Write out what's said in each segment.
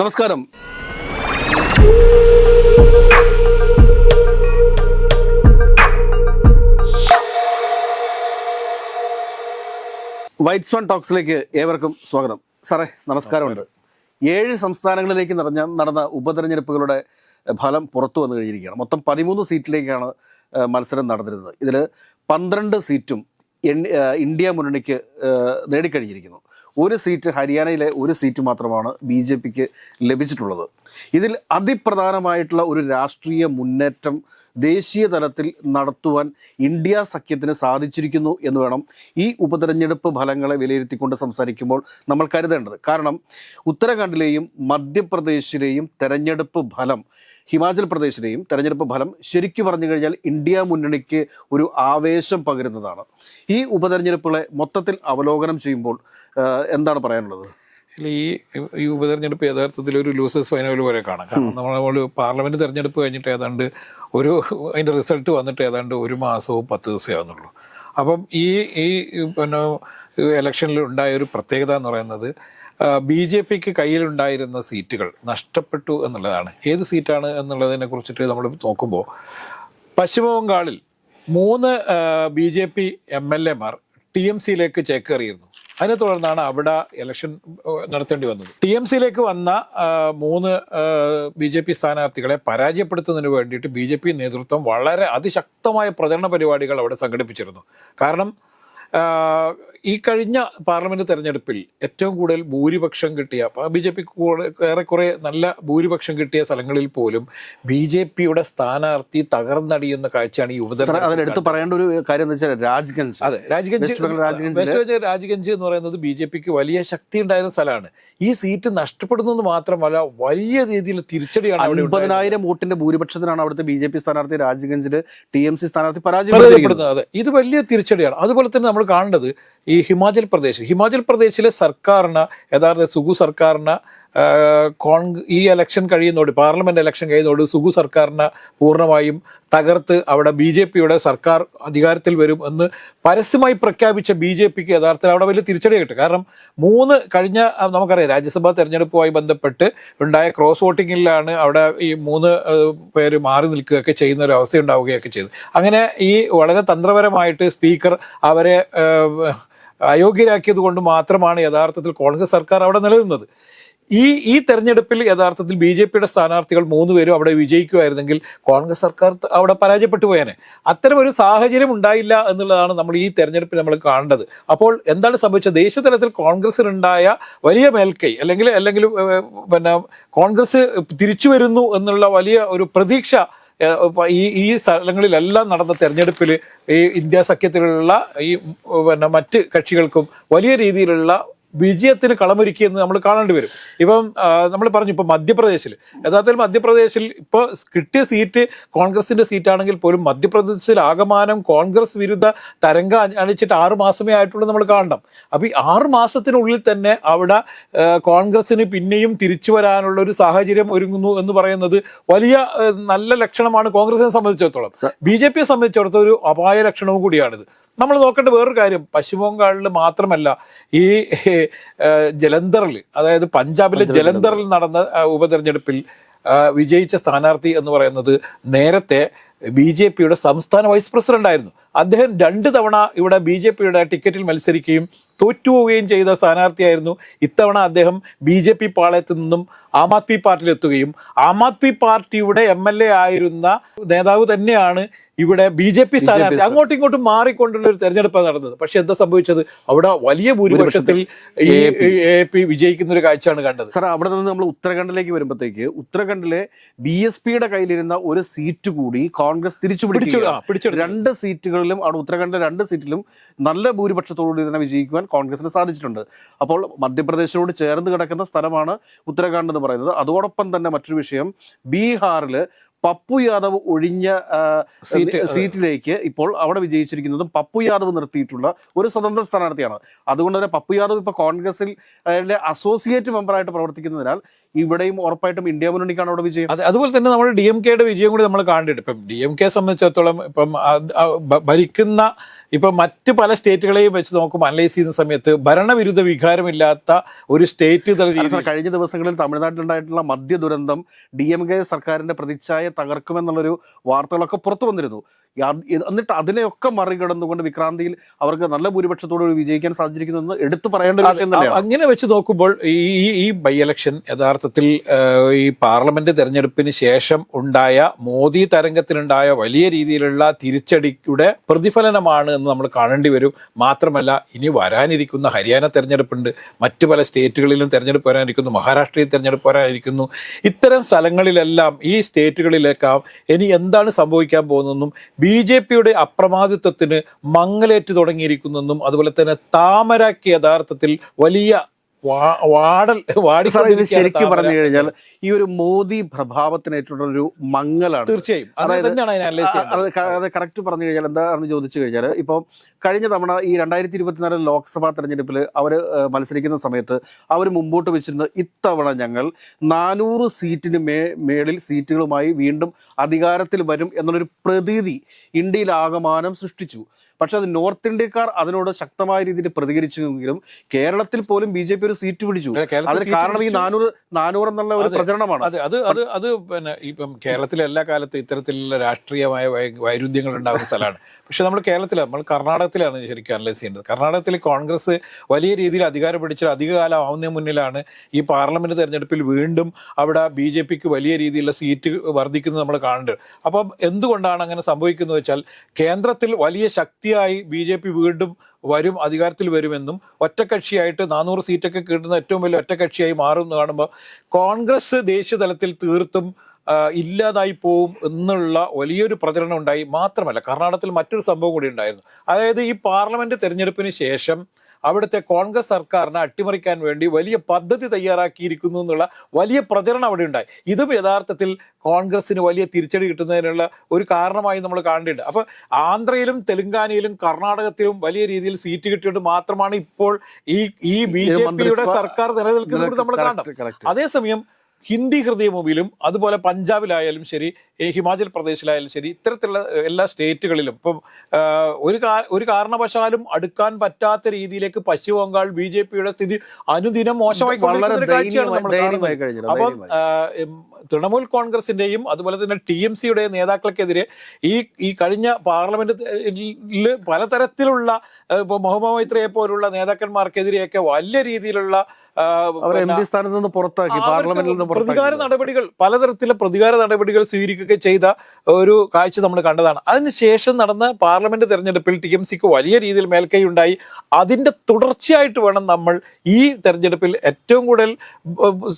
നമസ്കാരം. White zone ടോക്സിലേക്ക് ഏവർക്കും സ്വാഗതം. സാറേ നമസ്കാരമുണ്ട്. ഏഴ് സംസ്ഥാനങ്ങളിലേക്ക് നടന്ന നടന്ന ഉപതെരഞ്ഞെടുപ്പുകളുടെ ഫലം പുറത്തു വന്നു കഴിഞ്ഞിരിക്കുകയാണ്. മൊത്തം പതിമൂന്ന് സീറ്റിലേക്കാണ് മത്സരം നടന്നിരുന്നത്. ഇതിൽ പന്ത്രണ്ട് സീറ്റും ഇന്ത്യ മുന്നണിക്ക് നേടിക്കഴിഞ്ഞിരിക്കുന്നു. ഒരു സീറ്റ് ഹരിയാനയിലെ ഒരു സീറ്റ് മാത്രമാണ് ബി ജെ പിക്ക് ലഭിച്ചിട്ടുള്ളത്. ഇതിൽ അതിപ്രധാനമായിട്ടുള്ള ഒരു രാഷ്ട്രീയ മുന്നേറ്റം ദേശീയ തലത്തിൽ നടത്തുവാൻ ഇന്ത്യ സഖ്യത്തിന് സാധിച്ചിരിക്കുന്നു എന്ന് വേണം ഈ ഉപതെരഞ്ഞെടുപ്പ് ഫലങ്ങളെ വിലയിരുത്തിക്കൊണ്ട് സംസാരിക്കുമ്പോൾ നമ്മൾ കരുതേണ്ടത്. കാരണം ഉത്തരാഖണ്ഡിലെയും മധ്യപ്രദേശിലെയും തെരഞ്ഞെടുപ്പ് ഫലം ഹിമാചൽ പ്രദേശിലെയും തെരഞ്ഞെടുപ്പ് ഫലം ശരിക്കു പറഞ്ഞു കഴിഞ്ഞാൽ ഇന്ത്യ മുന്നണിക്ക് ഒരു ആവേശം പകരുന്നതാണ്. ഈ ഉപതെരഞ്ഞെടുപ്പുകളെ മൊത്തത്തിൽ അവലോകനം ചെയ്യുമ്പോൾ എന്താണ് പറയാനുള്ളത്? ഈ ഈ ഉപതെരഞ്ഞെടുപ്പ് യഥാർത്ഥത്തിൽ ഒരു ലൂസേഴ്സ് ഫൈനൽ പോലെ കാണാം. കാരണം നമ്മൾ പാർലമെന്റ് തെരഞ്ഞെടുപ്പ് കഴിഞ്ഞിട്ട് ഏതാണ്ട് ഒരു അതിന്റെ റിസൾട്ട് വന്നിട്ട് ഏതാണ്ട് ഒരു മാസവും പത്ത് ദിവസമേ ആവുന്നുള്ളൂ. അപ്പം ഈ ഈ പിന്നെ ഇലക്ഷനിൽ ഉണ്ടായ ഒരു പ്രത്യേകത എന്ന് പറയുന്നത് ബി ജെ പിക്ക് കയ്യിലുണ്ടായിരുന്ന സീറ്റുകൾ നഷ്ടപ്പെട്ടു എന്നുള്ളതാണ്. ഏത് സീറ്റാണ് എന്നുള്ളതിനെ കുറിച്ചിട്ട് നമ്മൾ നോക്കുമ്പോൾ പശ്ചിമ ബംഗാളിൽ മൂന്ന് B J P M L എമാർ ടി എം സിയിലേക്ക് ചേക്കേറിയിരുന്നു. അതിനെ തുടർന്നാണ് അവിടെ ഇലക്ഷൻ നടത്തേണ്ടി വന്നത്. ടി എം സിയിലേക്ക് വന്ന മൂന്ന് ബി ജെ പി സ്ഥാനാർത്ഥികളെ പരാജയപ്പെടുത്തുന്നതിന് വേണ്ടിയിട്ട് ബി ജെ പി നേതൃത്വം വളരെ അതിശക്തമായ പ്രചരണ പരിപാടികൾ അവിടെ സംഘടിപ്പിച്ചിരുന്നു. കാരണം ഈ കഴിഞ്ഞ പാർലമെന്റ് തെരഞ്ഞെടുപ്പിൽ ഏറ്റവും കൂടുതൽ ഭൂരിപക്ഷം കിട്ടിയ ബി ജെ പി ഏറെക്കുറെ നല്ല ഭൂരിപക്ഷം കിട്ടിയ സ്ഥലങ്ങളിൽ പോലും ബി ജെ പിയുടെ സ്ഥാനാർത്ഥി തകർന്നടിയുന്ന കാഴ്ചയാണ് ഈ ഉപതെരഞ്ഞെടുപ്പ് പറയേണ്ട ഒരു കാര്യം എന്ന് വെച്ചാൽ രാജ്ഗഞ്ച്. അതെ രാജ്ഗഞ്ച് രാജ്ഗഞ്ച് രാജ്ഗഞ്ച് എന്ന് പറയുന്നത് ബി ജെ പിക്ക് വലിയ ശക്തി ഉണ്ടായിരുന്ന സ്ഥലമാണ്. ഈ സീറ്റ് നഷ്ടപ്പെടുന്നത് മാത്രമല്ല വലിയ രീതിയിൽ തിരിച്ചടിയാണ്. അൻപതിനായിരം വോട്ടിന്റെ ഭൂരിപക്ഷത്തിനാണ് അവിടുത്തെ ബി ജെ പി സ്ഥാനാർത്ഥി രാജ്ഗഞ്ചിൽ ടി എം സി സ്ഥാനാർത്ഥി പരാജയപ്പെടുന്നത്. അതെ. ഇത് വലിയ തിരിച്ചടിയാണ്. അതുപോലെ തന്നെ നമ്മൾ കാണേണ്ടത് ഈ ഹിമാചൽ പ്രദേശ് ഹിമാചൽ പ്രദേശിലെ സർക്കാരിന് യഥാർത്ഥ സുഗു സർക്കാരിന് ഈ ഇലക്ഷൻ കഴിയുന്നതോട് പാർലമെന്റ് ഇലക്ഷൻ കഴിയുന്നതോട് സുഗു സർക്കാരിനെ പൂർണമായും തകർത്ത് അവിടെ ബി ജെ പിയുടെ സർക്കാർ അധികാരത്തിൽ വരും എന്ന് പരസ്യമായി പ്രഖ്യാപിച്ച ബി ജെ പിക്ക് യഥാർത്ഥത്തിൽ അവിടെ വലിയ തിരിച്ചടി കിട്ടും. കാരണം മൂന്ന് കഴിഞ്ഞ നമുക്കറിയാം രാജ്യസഭാ തെരഞ്ഞെടുപ്പുമായി ബന്ധപ്പെട്ട് ഉണ്ടായ ക്രോസ് വോട്ടിങ്ങിലാണ് അവിടെ ഈ മൂന്ന് പേര് മാറി നിൽക്കുകയൊക്കെ ചെയ്യുന്ന ഒരു അവസ്ഥ ഉണ്ടാവുകയൊക്കെ ചെയ്തു. അങ്ങനെ ഈ വളരെ തന്ത്രപരമായിട്ട് സ്പീക്കർ അവരെ അയോഗ്യരാക്കിയത് കൊണ്ട് മാത്രമാണ് യഥാർത്ഥത്തിൽ കോൺഗ്രസ് സർക്കാർ അവിടെ നിലനിന്നത്. ഈ ഈ തെരഞ്ഞെടുപ്പിൽ യഥാർത്ഥത്തിൽ ബി ജെ പിയുടെ സ്ഥാനാർത്ഥികൾ മൂന്ന് പേരും അവിടെ വിജയിക്കുമായിരുന്നെങ്കിൽ കോൺഗ്രസ് സർക്കാർ അവിടെ പരാജയപ്പെട്ടു പോയേനെ. അത്തരം ഒരു സാഹചര്യം ഉണ്ടായില്ല എന്നുള്ളതാണ് നമ്മൾ ഈ തെരഞ്ഞെടുപ്പിൽ നമ്മൾ കാണേണ്ടത്. അപ്പോൾ എന്താണ് സംഭവിച്ചത്? ദേശീയതലത്തിൽ കോൺഗ്രസിനുണ്ടായ വലിയ മേൽക്കൈ അല്ലെങ്കിൽ അല്ലെങ്കിൽ പിന്നെ കോൺഗ്രസ് തിരിച്ചു വരുന്നു എന്നുള്ള വലിയ ഒരു പ്രതീക്ഷ ഈ ഈ സ്ഥലങ്ങളിലെല്ലാം നടന്ന തെരഞ്ഞെടുപ്പിൽ ഈ ഇന്ത്യ സഖ്യത്തിലുള്ള ഈ പിന്നെ മറ്റ് കക്ഷികൾക്കും വലിയ രീതിയിലുള്ള വിജയത്തിന് കളമൊരുക്കിയെന്ന് നമ്മൾ കാണേണ്ടി വരും. ഇപ്പം നമ്മൾ പറഞ്ഞു ഇപ്പം മധ്യപ്രദേശിൽ യഥാർത്ഥത്തിൽ മധ്യപ്രദേശിൽ ഇപ്പോൾ കിട്ടിയ സീറ്റ് കോൺഗ്രസിന്റെ സീറ്റാണെങ്കിൽ പോലും മധ്യപ്രദേശിൽ ആകമാനം കോൺഗ്രസ് വിരുദ്ധ തരംഗം അണിച്ചിട്ട് ആറു മാസമേ ആയിട്ടുള്ളൂ നമ്മൾ കാണണം. അപ്പോൾ ഈ ആറു മാസത്തിനുള്ളിൽ തന്നെ അവിടെ കോൺഗ്രസിന് പിന്നെയും തിരിച്ചു വരാനുള്ള ഒരു സാഹചര്യം ഒരുങ്ങുന്നു എന്ന് പറയുന്നത് വലിയ നല്ല ലക്ഷണമാണ് കോൺഗ്രസിനെ സംബന്ധിച്ചിടത്തോളം. ബി ജെ പിയെ സംബന്ധിച്ചിടത്തോളം ഒരു അപായ ലക്ഷണവും കൂടിയാണിത്. നമ്മൾ നോക്കേണ്ട വേറൊരു കാര്യം പശ്ചിമ ബംഗാളിൽ മാത്രമല്ല ഈ ജലന്ധറിൽ അതായത് പഞ്ചാബിലെ ജലന്ധറിൽ നടന്ന ഉപതെരഞ്ഞെടുപ്പിൽ വിജയിച്ച സ്ഥാനാർത്ഥി എന്ന് പറയുന്നത് നേരത്തെ ബി ജെ പിയുടെ സംസ്ഥാന വൈസ് പ്രസിഡന്റ് ആയിരുന്നു അദ്ദേഹം രണ്ട് തവണ ഇവിടെ ബി ജെ പിയുടെ ടിക്കറ്റിൽ മത്സരിക്കുകയും തോറ്റുപോവുകയും ചെയ്ത സ്ഥാനാർത്ഥിയായിരുന്നു. ഇത്തവണ അദ്ദേഹം ബി ജെ പി പാളയത്തിൽ നിന്നും ആം ആദ്മി പാർട്ടിയിൽ എത്തുകയും ആം ആദ്മി പാർട്ടിയുടെ എം എൽ എ ആയിരുന്ന നേതാവ് തന്നെയാണ് ഇവിടെ ബി ജെ പി സ്ഥാനാർത്ഥി. അങ്ങോട്ടും ഇങ്ങോട്ടും മാറിക്കൊണ്ടുള്ള ഒരു തെരഞ്ഞെടുപ്പാണ് നടന്നത്. പക്ഷെ എന്താ സംഭവിച്ചത്? അവിടെ വലിയ ഭൂരിപക്ഷത്തിൽ ഈ എ പി വിജയിക്കുന്ന ഒരു കാഴ്ചയാണ് കണ്ടത്. സാർ അവിടെ നിന്ന് നമ്മൾ ഉത്തരാഖണ്ഡിലേക്ക് വരുമ്പോഴത്തേക്ക് ഉത്തരാഖണ്ഡിലെ ബി എസ് പിയുടെ കയ്യിലിരുന്ന ഒരു സീറ്റ് കൂടി കോൺഗ്രസ് തിരിച്ചു പിടിച്ചു പിടിച്ചു രണ്ട് സീറ്റുകളിലും അവിടെ ഉത്തരാഖണ്ഡിലെ രണ്ട് സീറ്റിലും നല്ല ഭൂരിപക്ഷത്തോടുകൂടി തന്നെ വിജയിക്കുവാൻ കോൺഗ്രസിന് സാധിച്ചിട്ടുണ്ട്. അപ്പോൾ മധ്യപ്രദേശിനോട് ചേർന്ന് കിടക്കുന്ന സ്ഥലമാണ് ഉത്തരാഖണ്ഡ് എന്ന് പറയുന്നത്. അതോടൊപ്പം തന്നെ മറ്റൊരു വിഷയം ബീഹാറിൽ പപ്പു യാദവ് ഒഴിഞ്ഞ. സീറ്റിലേക്ക് ഇപ്പോൾ അവിടെ വിജയിച്ചിരിക്കുന്നതും പപ്പു യാദവ് നിർത്തിയിട്ടുള്ള ഒരു സ്വതന്ത്ര സ്ഥാനാർത്ഥിയാണ്. അതുകൊണ്ട് തന്നെ പപ്പു യാദവ് ഇപ്പോൾ കോൺഗ്രസിൽ അസോസിയേറ്റ് മെമ്പറായിട്ട് പ്രവർത്തിക്കുന്നതിനാൽ ഇവിടെയും ഉറപ്പായിട്ടും ഇന്ത്യ മുന്നണിക്കാണ് അവിടെ വിജയം. അതെ അതുപോലെ തന്നെ നമ്മൾ ഡി എം കെയുടെ വിജയം കൂടി നമ്മൾ കാണുന്നുണ്ട്. ഇപ്പം ഡി എം കെ സംബന്ധിച്ചിടത്തോളം ഇപ്പം ഭരിക്കുന്ന ഇപ്പം മറ്റ് പല സ്റ്റേറ്റുകളെയും വെച്ച് നോക്കുമ്പോൾ അനലൈസ് ചെയ്യുന്ന സമയത്ത് ഭരണവിരുദ്ധ വികാരമില്ലാത്ത ഒരു സ്റ്റേറ്റ് തല കഴിഞ്ഞ ദിവസങ്ങളിൽ തമിഴ്നാട്ടിലുണ്ടായിട്ടുള്ള മദ്യ ദുരന്തം ഡി എം കെ സർക്കാരിന്റെ പ്രതിച്ഛായ തകർക്കുമെന്നുള്ളൊരു വാർത്തകളൊക്കെ പുറത്തു വന്നിരുന്നു. എന്നിട്ട് അതിനെയൊക്കെ മറികടന്നുകൊണ്ട് വിക്രാന്തിയിൽ അവർക്ക് നല്ല ഭൂരിപക്ഷത്തോട് വിജയിക്കാൻ സാധിച്ചിരിക്കുന്നതെന്ന് എടുത്തു പറയേണ്ട ഒരു വിഷയം തന്നെയാണ്. അങ്ങനെ വെച്ച് നോക്കുമ്പോൾ ഈ ഈ- ബൈ ഇലക്ഷൻ യഥാർത്ഥത്തിൽ ഈ പാർലമെന്റ് തെരഞ്ഞെടുപ്പിന് ശേഷം ഉണ്ടായ മോദി തരംഗത്തിനുണ്ടായ വലിയ രീതിയിലുള്ള തിരിച്ചടിയുടെ പ്രതിഫലനമാണ് എന്ന് നമ്മൾ കാണേണ്ടി വരും. മാത്രമല്ല ഇനി വരാനിരിക്കുന്ന ഹരിയാന തെരഞ്ഞെടുപ്പുണ്ട്. മറ്റു പല സ്റ്റേറ്റുകളിലും തെരഞ്ഞെടുപ്പ് വരാനിരിക്കുന്നു. മഹാരാഷ്ട്രയിൽ തെരഞ്ഞെടുപ്പ് വരാനിരിക്കുന്നു. ഇത്തരം സ്ഥലങ്ങളിലെല്ലാം ഈ സ്റ്റേറ്റുകളിലേക്കാം ഇനി എന്താണ് സംഭവിക്കാൻ പോകുന്നതെന്നും ബി ജെ പിയുടെ അപ്രമാദിത്വത്തിന് മങ്ങലേറ്റ് തുടങ്ങിയിരിക്കുന്നെന്നും അതുപോലെ തന്നെ താമരയ്ക്ക് യഥാർത്ഥത്തിൽ വലിയ വാടൽ വാടി ശരിക്കും പറഞ്ഞു കഴിഞ്ഞാൽ ഈ ഒരു മോദി പ്രഭാവത്തിനായിട്ടുള്ള ഒരു മങ്ങലാണ് തീർച്ചയായും. അതായത് അത് കറക്റ്റ് പറഞ്ഞു കഴിഞ്ഞാൽ എന്താണെന്ന് ചോദിച്ചു കഴിഞ്ഞാൽ ഇപ്പോൾ കഴിഞ്ഞ തവണ ഈ രണ്ടായിരത്തി ഇരുപത്തിനാല് ലോക്സഭാ തെരഞ്ഞെടുപ്പിൽ അവർ മത്സരിക്കുന്ന സമയത്ത് അവർ മുമ്പോട്ട് വെച്ചിരുന്ന ഇത്തവണ ഞങ്ങൾ നാനൂറ് സീറ്റിന് മേ മേളിൽ സീറ്റുകളുമായി വീണ്ടും അധികാരത്തിൽ വരും എന്നുള്ളൊരു പ്രതീതി ഇന്ത്യയിൽ ആകമാനം സൃഷ്ടിച്ചു. പക്ഷെ അത് നോർത്ത് ഇന്ത്യക്കാർ അതിനോട് ശക്തമായ രീതിയിൽ പ്രതികരിച്ചെങ്കിലും കേരളത്തിൽ പോലും ബി ജെ പി ഒരു സീറ്റ് പിടിച്ചു. അതിന് കാരണം ഈ. നാനൂറ് നാനൂറ് എന്നുള്ള ഒരു. പ്രചരണമാണ്. അതെ അത് അത് പിന്നെ ഇപ്പം കേരളത്തിലെ എല്ലാ കാലത്തും ഇത്തരത്തിലുള്ള രാഷ്ട്രീയമായ വൈരുദ്ധ്യങ്ങൾ ഉണ്ടാകുന്ന സ്ഥലമാണ്. പക്ഷെ നമ്മൾ കേരളത്തിൽ നമ്മൾ കർണാടകത്തിലാണ് ശരിക്കും അനലൈസ് ചെയ്യേണ്ടത്. കർണാടകത്തിൽ കോൺഗ്രസ് വലിയ രീതിയിൽ അധികാരം പിടിച്ച അധികകാലം ആവുന്ന മുന്നിലാണ് ഈ പാർലമെന്റ് തെരഞ്ഞെടുപ്പിൽ വീണ്ടും അവിടെ ബി ജെ പിക്ക് വലിയ രീതിയിലുള്ള സീറ്റ് വർദ്ധിക്കുന്നത് നമ്മൾ കാണുന്നുണ്ട്. അപ്പം എന്തുകൊണ്ടാണ് അങ്ങനെ സംഭവിക്കുന്നത് വെച്ചാൽ കേന്ദ്രത്തിൽ വലിയ ശക്തിയായി ബി ജെ പി വീണ്ടും വരും അധികാരത്തിൽ വരുമെന്നും ഒറ്റക്കക്ഷിയായിട്ട് നാനൂറ് സീറ്റൊക്കെ കിട്ടുന്ന ഏറ്റവും വലിയ ഒറ്റക്കക്ഷിയായി മാറും എന്ന് കാണുമ്പോൾ കോൺഗ്രസ് ദേശീയ തലത്തിൽ തീർത്തും ഇല്ലാതായി പോവും എന്നുള്ള വലിയൊരു പ്രചരണം ഉണ്ടായി മാത്രമല്ല കർണാടകത്തിൽ മറ്റൊരു സംഭവം കൂടി ഉണ്ടായിരുന്നു. അതായത് ഈ പാർലമെന്റ് തെരഞ്ഞെടുപ്പിന് ശേഷം അവിടുത്തെ കോൺഗ്രസ് സർക്കാരിനെ അട്ടിമറിക്കാൻ വേണ്ടി വലിയ പദ്ധതി തയ്യാറാക്കിയിരിക്കുന്നു എന്നുള്ള വലിയ പ്രചരണം അവിടെ ഉണ്ടായി. ഇതും യഥാർത്ഥത്തിൽ കോൺഗ്രസിന് വലിയ തിരിച്ചടി കിട്ടുന്നതിനുള്ള ഒരു കാരണമായി നമ്മൾ കാണേണ്ടത് അപ്പോൾ ആന്ധ്രയിലും തെലുങ്കാനയിലും കർണാടകത്തിലും വലിയ രീതിയിൽ സീറ്റ് കിട്ടിയിട്ട് മാത്രമാണ് ഇപ്പോൾ ഈ ഈ ബി ജെ പിയുടെ സർക്കാർ നിലനിൽക്കുന്നത് നമ്മൾ കാണണം. അതേസമയം ഹിന്ദി ഹൃദയമൂവിയിലും അതുപോലെ പഞ്ചാബിലായാലും ശരി ഹിമാചൽ പ്രദേശിലായാലും ശരി ഇത്തരത്തിലുള്ള എല്ലാ സ്റ്റേറ്റുകളിലും ഇപ്പം ഒരു ഒരു കാരണവശാലും അടുക്കാൻ പറ്റാത്ത രീതിയിലേക്ക് പശ്ചിമ ബംഗാൾ ബി ജെ പിയുടെ സ്ഥിതി അനുദിനം മോശമായി അപ്പം തൃണമൂൽ കോൺഗ്രസിന്റെയും അതുപോലെ തന്നെ ടി എം സിയുടെ നേതാക്കൾക്കെതിരെ ഈ ഈ കഴിഞ്ഞ പാർലമെന്റ് പലതരത്തിലുള്ള ഇപ്പൊ മുഹമ്മദ് മൈത്രിയെ പോലുള്ള നേതാക്കന്മാർക്കെതിരെയൊക്കെ വലിയ രീതിയിലുള്ള സ്ഥാനത്ത് നിന്ന് പുറത്താക്കി പാർലമെന്റിൽ നിന്ന് പ്രതികാര നടപടികൾ പലതരത്തിലെ പ്രതികാര നടപടികൾ സ്വീകരിക്കുകയൊക്കെ ചെയ്ത ഒരു കാഴ്ച നമ്മൾ കണ്ടതാണ്. അതിനുശേഷം നടന്ന പാർലമെന്റ് തെരഞ്ഞെടുപ്പിൽ ടി എം സിക്ക് വലിയ രീതിയിൽ മേൽക്കൈ ഉണ്ടായി അതിന്റെ തുടർച്ചയായിട്ട് വേണം നമ്മൾ ഈ തെരഞ്ഞെടുപ്പിൽ ഏറ്റവും കൂടുതൽ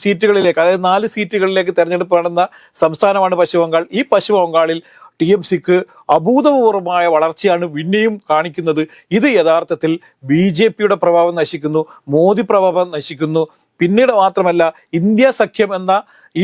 സീറ്റുകളിലേക്ക് അതായത് നാല് സീറ്റുകളിലേക്ക് തെരഞ്ഞെടുപ്പ് നടന്ന സംസ്ഥാനമാണ് പശ്ചിമ ബംഗാൾ ഈ പശ്ചിമ ബംഗാളിൽ ടി എം സിക്ക് അഭൂതപൂർവമായ വളർച്ചയാണ് പിന്നെയും കാണിക്കുന്നത്. ഇത് യഥാർത്ഥത്തിൽ ബി ജെ പിയുടെ പ്രഭാവം നശിക്കുന്നു മോദി പ്രഭാവം നശിക്കുന്നു പിന്നീട് മാത്രമല്ല ഇന്ത്യ സഖ്യം എന്ന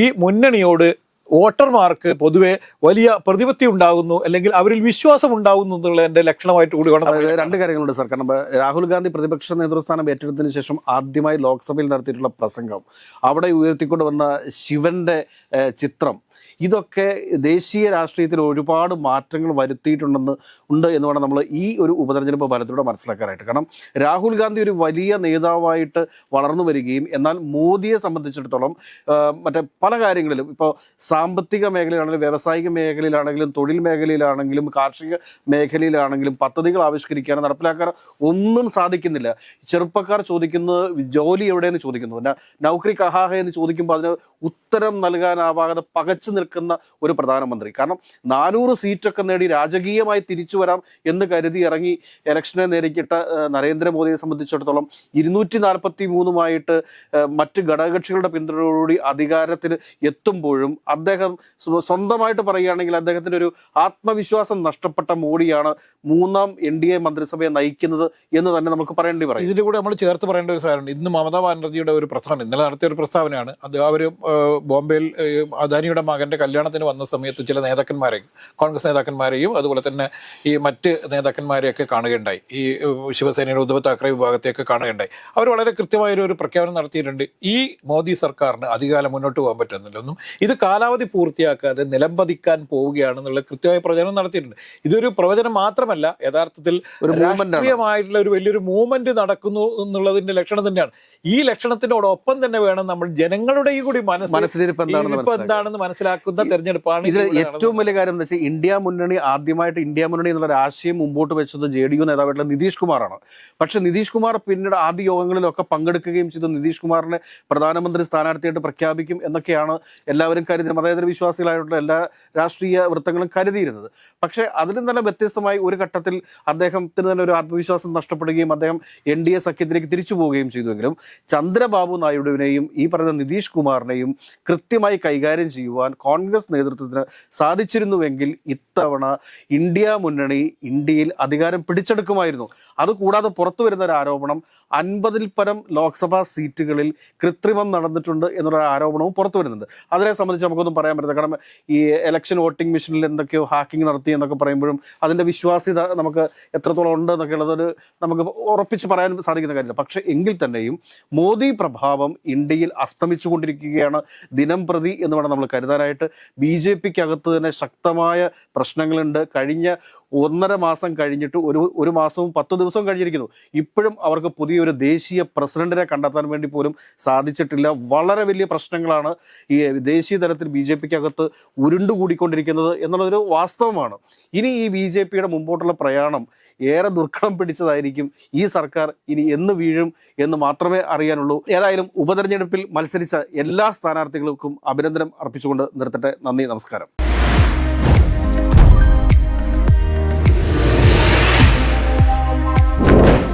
ഈ മുന്നണിയോട് വോട്ടർമാർക്ക് പൊതുവെ വലിയ പ്രതിപത്തി ഉണ്ടാകുന്നു അല്ലെങ്കിൽ അവരിൽ വിശ്വാസം ഉണ്ടാകുന്നു എന്നുള്ളതിന്റെ ലക്ഷണമായിട്ട് കൂടി വേണം രണ്ട് കാര്യങ്ങളുണ്ട് സർ. കാരണം രാഹുൽ ഗാന്ധി പ്രതിപക്ഷ നേതൃസ്ഥാനം ഏറ്റെടുത്തതിന് ശേഷം ആദ്യമായി ലോക്സഭയിൽ നടത്തിയിട്ടുള്ള പ്രസംഗം. അവിടെ ഉയർത്തിക്കൊണ്ട് വന്ന ശിവന്റെ ചിത്രം. ഇതൊക്കെ ദേശീയ രാഷ്ട്രീയത്തിൽ ഒരുപാട് മാറ്റങ്ങൾ വരുത്തിയിട്ടുണ്ടെന്ന് ഉണ്ട് എന്ന് വേണം നമ്മൾ ഈ ഒരു ഉപതെരഞ്ഞെടുപ്പ് ഫലത്തിലൂടെ മനസ്സിലാക്കാനായിട്ട്. കാരണം രാഹുൽ ഗാന്ധി ഒരു വലിയ നേതാവായിട്ട് വളർന്നു വരികയും എന്നാൽ മോദിയെ സംബന്ധിച്ചിടത്തോളം മറ്റേ പല കാര്യങ്ങളിലും ഇപ്പോൾ സാമ്പത്തിക മേഖലയിലാണെങ്കിലും വ്യാവസായിക മേഖലയിലാണെങ്കിലും തൊഴിൽ മേഖലയിലാണെങ്കിലും കാർഷിക മേഖലയിലാണെങ്കിലും പദ്ധതികൾ ആവിഷ്കരിക്കാനോ നടപ്പിലാക്കാനോ ഒന്നും സാധിക്കുന്നില്ല. ചെറുപ്പക്കാർ ചോദിക്കുന്നത് ജോലി എവിടെയെന്ന് ചോദിക്കുന്നു. നൗക്കറി കഹാഹ എന്ന് ചോദിക്കുമ്പോൾ അതിന് ഉത്തരം നൽകാനാവാതെ പകച്ചു നിൽക്കുന്ന ഒരു പ്രധാനമന്ത്രി. കാരണം നാനൂറ് സീറ്റൊക്കെ നേടി രാജകീയമായി തിരിച്ചു വരാം എന്ന് കരുതി ഇറങ്ങി ഇലക്ഷനെ നേരിട്ട് നരേന്ദ്രമോദിയെ സംബന്ധിച്ചിടത്തോളം ഇരുന്നൂറ്റി നാൽപ്പത്തി മൂന്നുമായിട്ട് മറ്റ് ഘടകകക്ഷികളുടെ പിന്തുണയോടുകൂടി അധികാരത്തിൽ എത്തുമ്പോഴും അദ്ദേഹം സ്വന്തമായിട്ട് പറയുകയാണെങ്കിൽ അദ്ദേഹത്തിന്റെ ഒരു ആത്മവിശ്വാസം നഷ്ടപ്പെട്ട മോഡിയാണ് മൂന്നാം എൻ ഡി എ മന്ത്രിസഭയെ നയിക്കുന്നത് എന്ന് തന്നെ നമുക്ക് പറയേണ്ടി പറയും. ഇതിന്റെ കൂടെ നമ്മൾ ചേർത്ത് പറയേണ്ട ഒരു സാധനമുണ്ട്. ഇന്ന് മമതാ ബാനർജിയുടെ ഒരു പ്രസ്താവന ഇന്നലെ നടത്തിയ ഒരു പ്രസ്താവനയാണ്. അത് അവർ ബോംബെയിൽ അദാനിയുടെ മകന്റെ കല്യാണത്തിന് വന്ന സമയത്ത് ചില നേതാക്കന്മാരെയും കോൺഗ്രസ് നേതാക്കന്മാരെയും അതുപോലെ തന്നെ ഈ മറ്റ് നേതാക്കന്മാരെയൊക്കെ കാണുകയുണ്ടായി. ഈ ശിവസേനയുടെ ഉദ്ധവ് താക്കറെ വിഭാഗത്തെയൊക്കെ കാണുകയുണ്ടായി. അവർ വളരെ കൃത്യമായൊരു ഒരു പ്രഖ്യാപനം നടത്തിയിട്ടുണ്ട്. ഈ മോദി സർക്കാരിന് അധികാലം മുന്നോട്ട് പോകാൻ പറ്റുന്നില്ലെന്നും ഇത് കാലാവധി പൂർത്തിയാക്കാതെ നിലംപതിക്കാൻ പോവുകയാണെന്നുള്ള കൃത്യമായ പ്രചരണം നടത്തിയിട്ടുണ്ട്. ഇതൊരു പ്രവചനം മാത്രമല്ല യഥാർത്ഥത്തിൽ. രാഷ്ട്രീയമായിട്ടുള്ള ഒരു വലിയൊരു മൂവ്മെന്റ് നടക്കുന്നു എന്നുള്ളതിന്റെ ലക്ഷണം തന്നെയാണ്. ഈ ലക്ഷണത്തിനോടൊപ്പം തന്നെ വേണം നമ്മൾ ജനങ്ങളുടെയും കൂടി മനസ്സ് മനസ്സിലിരിപ്പ് എന്താണെന്ന് മനസ്സിലാക്കുക. മനസ്സിലാക്കുന്ന തെരഞ്ഞെടുപ്പാണ് ഇതിൽ ഏറ്റവും വലിയ കാര്യം എന്ന് വെച്ചാൽ ഇന്ത്യ മുന്നണി ആദ്യമായിട്ട് ഇന്ത്യ മുന്നണി എന്നുള്ള ആശയം മുമ്പോട്ട് വെച്ചത് ജെ ഡി യു നേതാവായിട്ടുള്ള നിതീഷ് കുമാറാണ്. പക്ഷെ നിതീഷ് കുമാർ പിന്നീട് ആദ്യ യോഗങ്ങളിലൊക്കെ പങ്കെടുക്കുകയും ചെയ്തു. നിതീഷ് കുമാറിനെ പ്രധാനമന്ത്രി സ്ഥാനാർത്ഥിയായിട്ട് പ്രഖ്യാപിക്കും എന്നൊക്കെയാണ് എല്ലാവരും കരുതി മതേതര വിശ്വാസികളായിട്ടുള്ള എല്ലാ രാഷ്ട്രീയ വൃത്തങ്ങളും കരുതിയിരുന്നത്. പക്ഷേ അതിലും നല്ല വ്യത്യസ്തമായി ഒരു ഘട്ടത്തിൽ അദ്ദേഹത്തിന് തന്നെ ഒരു ആത്മവിശ്വാസം നഷ്ടപ്പെടുകയും അദ്ദേഹം എൻ ഡി എ സഖ്യത്തിലേക്ക് തിരിച്ചു പോവുകയും ചെയ്തുവെങ്കിലും ചന്ദ്രബാബു നായിഡുവിനെയും ഈ പറയുന്ന നിതീഷ് കുമാറിനെയും കൃത്യമായി കൈകാര്യം ചെയ്യുവാൻ കോൺഗ്രസ് നേതൃത്വത്തിന് സാധിച്ചിരുന്നുവെങ്കിൽ ഇത്തവണ ഇന്ത്യ മുന്നണി ഇന്ത്യയിൽ അധികാരം പിടിച്ചെടുക്കുമായിരുന്നു. അതുകൂടാതെ പുറത്തു വരുന്ന ഒരു ആരോപണം അൻപതിൽ പരം ലോക്സഭാ സീറ്റുകളിൽ കൃത്രിമം നടന്നിട്ടുണ്ട് എന്നുള്ള ആരോപണവും പുറത്തു വരുന്നുണ്ട്. അതിനെ സംബന്ധിച്ച് നമുക്കൊന്നും പറയാൻ പറ്റില്ല കാരണം ഈ ഇലക്ഷൻ വോട്ടിംഗ് മെഷീനിൽ എന്തൊക്കെയോ ഹാക്കിംഗ് നടത്തി എന്നൊക്കെ പറയുമ്പോഴും അതിന്റെ വിശ്വാസ്യത നമുക്ക് എത്രത്തോളം ഉണ്ട് എന്നൊക്കെ ഉള്ളതൊരു നമുക്ക് ഉറപ്പിച്ച് പറയാൻ സാധിക്കുന്ന കാര്യമില്ല. പക്ഷേ എങ്കിൽ തന്നെയും മോദി പ്രഭാവം ഇന്ത്യയിൽ അസ്തമിച്ചുകൊണ്ടിരിക്കുകയാണ് ദിനം പ്രതി എന്ന് വേണം നമ്മൾ കരുതാനായിട്ട് ബി ജെ പിക്ക് അകത്ത് തന്നെ ശക്തമായ പ്രശ്നങ്ങളുണ്ട്. കഴിഞ്ഞ ഒന്നര മാസം കഴിഞ്ഞിട്ട് ഒരു ഒരു മാസവും പത്ത് ദിവസവും കഴിഞ്ഞിരിക്കുന്നു. ഇപ്പോഴും അവർക്ക് പുതിയൊരു ദേശീയ പ്രസിഡന്റിനെ കണ്ടെത്താൻ വേണ്ടി പോലും സാധിച്ചിട്ടില്ല. വളരെ വലിയ പ്രശ്നങ്ങളാണ് ഈ ദേശീയ തലത്തിൽ ബി ജെ പിക്ക് അകത്ത് ഉരുണ്ടുകൂടിക്കൊണ്ടിരിക്കുന്നത് എന്നുള്ളതൊരു വാസ്തവമാണ്. ഇനി ഈ ബി ജെ പിയുടെ മുമ്പോട്ടുള്ള പ്രയാണം ഏറെ ദുർഘടം പിടിച്ചതായിരിക്കും ഈ സർക്കാർ ഇനി എന്ന് വീഴും എന്ന് മാത്രമേ അറിയാനുള്ളൂ. ഏതായാലും ഉപതെരഞ്ഞെടുപ്പിൽ മത്സരിച്ച എല്ലാ സ്ഥാനാർത്ഥികൾക്കും അഭിനന്ദനം അർപ്പിച്ചുകൊണ്ട് നിർത്തട്ടെ. നന്ദി നമസ്കാരം.